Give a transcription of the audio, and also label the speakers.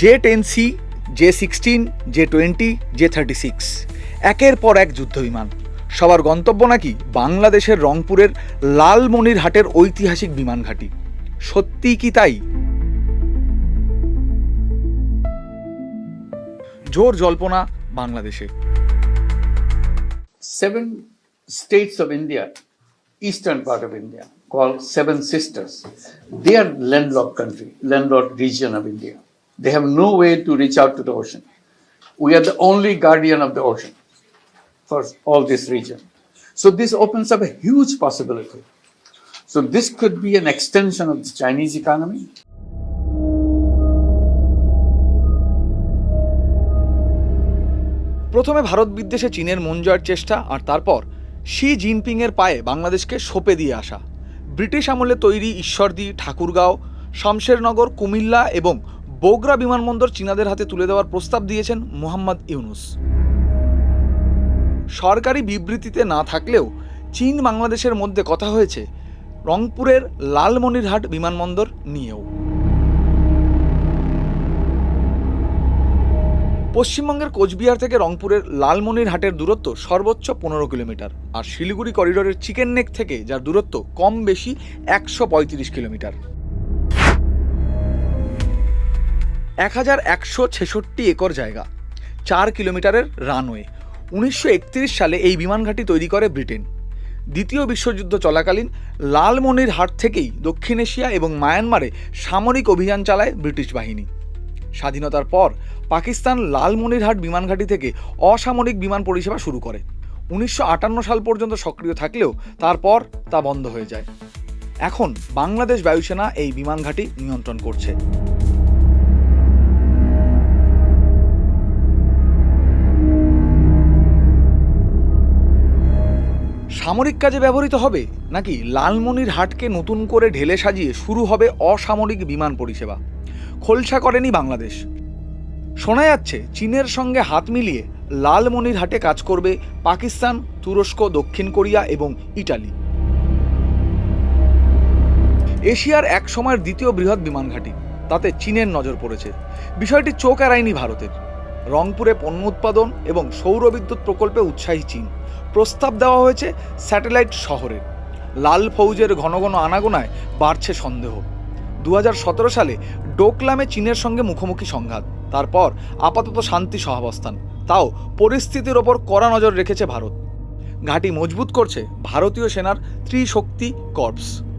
Speaker 1: J ten C, J sixteen, J twenty, J thirty six. একের পর এক যুদ্ধ বিমান সবার গন্তব্য নাকি বাংলাদেশের রংপুরের লালমনিরহাটের ঐতিহাসিক বিমান ঘাঁটি সত্যি কি তাই? জোর জল্পনা বাংলাদেশে।
Speaker 2: Seven states of India eastern part of India call seven sisters they are landlock country landlock region of India They have no way to reach out to the ocean. We are the only guardian of the ocean for all this region. So this opens up a huge possibility. So this could be an extension of the Chinese economy.
Speaker 1: প্রথমে ভারত বিদ্বেষে চীনের মন জয়ের চেষ্টা আর তারপর she জিনপিংয়ের পায়ে বাংলাদেশকে সঁপে দিয়ে আসা ব্রিটিশ আমলে তৈরি ঈশ্বরদী ঠাকুরগাঁও শমশেরনগর কুমিল্লা এবং বোগরা বিমানবন্দর চীনাদের হাতে তুলে দেওয়ার প্রস্তাব দিয়েছেন মোহাম্মদ ইউনুস। সরকারি বিবৃতিতে না থাকলেও চীন বাংলাদেশের মধ্যে কথা হয়েছে রংপুরের লালমনিরহাট বিমানবন্দর নিয়েও। পশ্চিমবঙ্গের কোচবিহার থেকে রংপুরের লালমনিরহাটের দূরত্ব সর্বোচ্চ পনেরো কিলোমিটার আর শিলিগুড়ি করিডোরের চিকেন নেক থেকে যার দূরত্ব কম বেশি একশো পঁয়ত্রিশ কিলোমিটার। এক হাজার একশো ছেষট্টি একর জায়গা, চার কিলোমিটারের রানওয়ে। উনিশশো একত্রিশ সালে এই বিমানঘাটি তৈরি করে ব্রিটেন। দ্বিতীয় বিশ্বযুদ্ধ চলাকালীন লালমনিরহাট থেকেই দক্ষিণ এশিয়া এবং মায়ানমারে সামরিক অভিযান চালায় ব্রিটিশ বাহিনী। স্বাধীনতার পর পাকিস্তান লালমনিরহাট বিমানঘাটি থেকে অসামরিক বিমান পরিষেবা শুরু করে। উনিশশো আটান্ন সাল পর্যন্ত সক্রিয় থাকলেও তারপর তা বন্ধ হয়ে যায়। এখন বাংলাদেশ বায়ুসেনা এই বিমানঘাটি নিয়ন্ত্রণ করছে। সামরিক কাজে ব্যবহৃত হবে? নাকি লালমনিরহাটকে নতুন করে ঢেলে সাজিয়ে শুরু হবে অসামরিক বিমান পরিষেবা? খোলসা করেনি বাংলাদেশ। শোনা যাচ্ছে, চীনের সঙ্গে হাত মিলিয়ে লালমনিরহাটে কাজ করবে পাকিস্তান, তুরস্ক, দক্ষিণ কোরিয়া এবং ইটালি। এশিয়ার এক সময়ের দ্বিতীয় বৃহৎ বিমান ঘাঁটি, তাতে চীনের নজর পড়েছে। বিষয়টি চোখ এড়ায়নি ভারতের। রংপুরে পণ্য উৎপাদন এবং সৌরবিদ্যুৎ প্রকল্পে উৎসাহী চীন। প্রস্তাব দেওয়া হয়েছে স্যাটেলাইট শহরে। লাল ফৌজের ঘন ঘন আনাগোনায় বাড়ছে সন্দেহ। দু হাজার সতেরো সালে ডোকলামে চীনের সঙ্গে মুখোমুখি সংঘাত। তারপর আপাতত শান্তি সহাবস্থান। তাও পরিস্থিতির ওপর কড়া নজর রেখেছে ভারত। ঘাঁটি মজবুত করছে ভারতীয় সেনার ত্রিশক্তি কর্পস।